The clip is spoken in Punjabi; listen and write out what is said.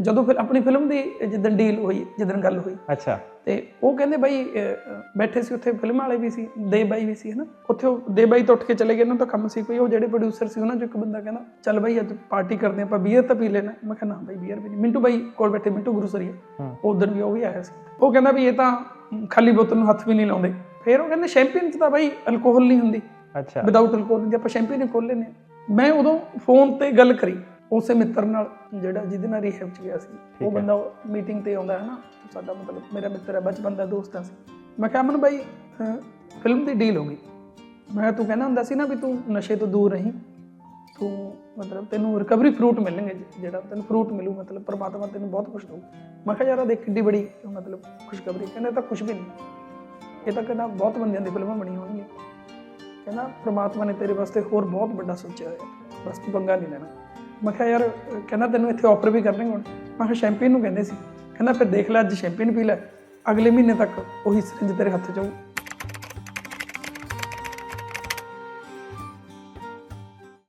ਜਦੋਂ ਫਿਰ ਆਪਣੀ ਫਿਲਮ ਦੀ ਜਿੱਦਣ ਡੀਲ ਹੋਈ ਜਿੱਦਣ ਗੱਲ ਹੋਈ। ਅੱਛਾ। ਤੇ ਉਹ ਕਹਿੰਦੇ ਬਾਈ ਬੈਠੇ ਸੀ ਉੱਥੇ ਫਿਲਮ ਵਾਲੇ ਵੀ ਸੀ ਦੇ ਬਾਈ ਵੀ ਸੀ ਹਨਾ? ਉੱਥੇ ਉਹ ਦੇ ਬਾਈ ਤੋਂ ਉੱਠ ਕੇ ਚਲੇ ਗਏ ਉਹਨਾਂ ਦਾ ਕੰਮ ਸੀ ਕੋਈ ਉਹ ਜਿਹੜੇ ਪ੍ਰੋਡਿਊਸਰ ਸੀ ਉਹਨਾਂ ਚੋਂ ਇੱਕ ਬੰਦਾ ਕਹਿੰਦਾ ਚੱਲ ਬਾਈ ਅੱਜ ਪਾਰਟੀ ਕਰਦੇ ਆਪਾਂ ਬੀਅਰ ਤਾਂ ਪੀ ਲੈਣਾ ਮੈਂ ਕਿਹਾ ਨਾ ਬਾਈ ਬੀਅਰ ਵੀ ਨਹੀਂ। ਮਿੰਟੂ ਬਾਈ ਕੋਲ ਬੈਠੇ ਮਿੰਟੂ ਗੁਰੂਸਰੀਆ ਹੂੰ। ਉਦੋਂ ਵੀ ਉਹ ਵੀ ਆਇਆ ਸੀ। ਉਹ ਕਹਿੰਦਾ ਵੀ ਇਹ ਤਾਂ ਖਾਲੀ ਬੋਤਲ ਨੂੰ ਹੱਥ ਵੀ ਨਹੀਂ ਲਾਉਂਦੇ। ਫਿਰ ਉਹ ਕਹਿੰਦੇ ਸ਼ੈਂਪੀਅਨ ਚ ਤਾਂ ਬਾਈ ਅਲਕੋਹਲ ਨਹੀਂ ਹੁੰਦੀ। ਅੱਛਾ। ਵਿਦਆਊਟ ਅਲਕੋਹਲ ਦੀ ਆਪਾਂ ਸ਼ੈਂਪੀਅਨ ਹੀ ਖੋਲ ਲੈਨੇ। ਮੈਂ ਉਦੋਂ ਫੋਨ ਤੇ ਗੱਲ ਕਰੀ। ਉਸੇ ਮਿੱਤਰ ਨਾਲ ਜਿਹੜਾ ਜਿਹਦੇ ਨਾਲ ਰੀਹੈਬ ਚ ਗਿਆ ਸੀ ਉਹ ਬੰਦਾ ਮੀਟਿੰਗ ਤੇ ਆਉਂਦਾ ਹੈ ਨਾ ਸਾਡਾ ਮਤਲਬ ਮੇਰਾ ਮਿੱਤਰ ਹੈ ਬਚਪਨ ਦਾ ਦੋਸਤ ਹੈ ਮੈਂ ਕਿਹਾ ਅਮਨ ਬਾਈ ਫਿਲਮ ਦੀ ਡੀਲ ਹੋ ਗਈ। ਮੈਂ ਤੂੰ ਕਹਿੰਦਾ ਹੁੰਦਾ ਸੀ ਨਾ ਵੀ ਤੂੰ ਨਸ਼ੇ ਤੋਂ ਦੂਰ ਰਹੀਂ ਤੂੰ ਮਤਲਬ ਤੈਨੂੰ ਰਿਕਵਰੀ ਫਰੂਟ ਮਿਲਣਗੇ ਜਿਹੜਾ ਤੈਨੂੰ ਫਰੂਟ ਮਿਲੂ ਮਤਲਬ ਪਰਮਾਤਮਾ ਤੈਨੂੰ ਬਹੁਤ ਕੁਝ ਦਊ। ਮੈਂ ਕਿਹਾ ਯਾਰ ਦੇਖ ਕਿੱਡੀ ਬੜੀ ਮਤਲਬ ਖੁਸ਼ਖਬਰੀ। ਕਹਿੰਦਾ ਤਾਂ ਕੁਝ ਵੀ ਨਹੀਂ। ਇਹ ਤਾਂ ਕਹਿੰਦਾ ਬਹੁਤ ਬੰਦਿਆਂ ਦੀ ਫਿਲਮਾਂ ਬਣੀਆਂ ਹੋਣਗੀਆਂ ਕਹਿੰਦਾ ਪ੍ਰਮਾਤਮਾ ਨੇ ਤੇਰੇ ਵਾਸਤੇ ਹੋਰ ਬਹੁਤ ਵੱਡਾ ਸੋਚਿਆ ਹੋਇਆ। ਬਸ ਤੂੰ ਪੰਗਾ ਨਹੀਂ ਲੈਣਾ। ਮੈਂ ਕਿਹਾ ਯਾਰ, ਕਹਿੰਦਾ ਤੈਨੂੰ ਇੱਥੇ ਆਫਰ ਵੀ ਕਰਨਗੇ ਹੁਣ। ਮੈਂ ਕਿਹਾ ਸ਼ੈਂਪੀਅਨ ਨੂੰ ਕਹਿੰਦੇ ਸੀ। ਕਹਿੰਦਾ ਫਿਰ ਦੇਖ ਲੈ, ਅੱਜ ਸ਼ੈਂਪੀਅਨ ਪੀ ਲੈ। ਅਗਲੇ ਮਹੀਨੇ ਤੱਕ ਉਹੀ ਸਿਰੰਜ ਤੇਰੇ ਹੱਥ 'ਚ ਹੋਊ